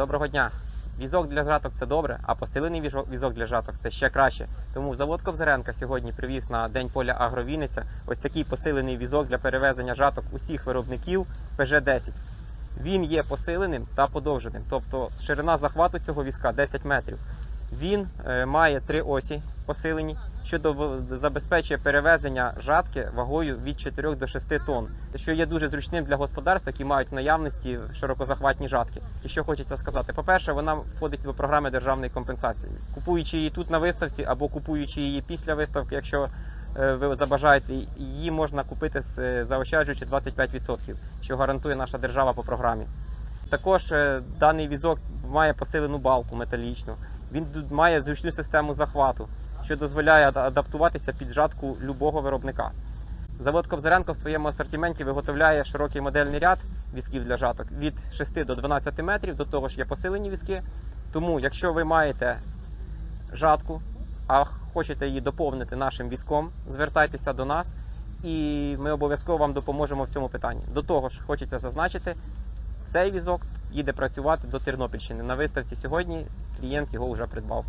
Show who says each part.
Speaker 1: Доброго дня. Візок для жаток це добре, а посилений візок для жаток це ще краще. Тому завод Кобзаренка сьогодні привіз на День поля Агровінниця ось такий посилений візок для перевезення жаток усіх виробників ПЖ-10. Він є посиленим та подовженим, тобто ширина захвату цього візка 10 метрів. Він е, має три осі посилені, що забезпечує перевезення жатки вагою від 4 до 6 тонн, що є дуже зручним для господарств, які мають в наявності широкозахватні жатки. І що хочеться сказати, по-перше, вона входить до програми державної компенсації. Купуючи її тут на виставці або купуючи її після виставки, якщо е, ви забажаєте, її можна купити е, заощаджуючи 25%, що гарантує наша держава по програмі. Також е, даний візок має посилену балку металічну. Він має зручну систему захвату, що дозволяє адаптуватися під жатку любого виробника. Завод Кобзаренко в своєму асортименті виготовляє широкий модельний ряд візків для жаток від 6 до 12 метрів. До того ж є посилені візки. Тому, якщо ви маєте жатку, а хочете її доповнити нашим візком, звертайтеся до нас, і ми обов'язково вам допоможемо в цьому питанні. До того ж, хочеться зазначити, цей візок їде працювати до Тернопільщини. На виставці сьогодні клієнт його вже придбав.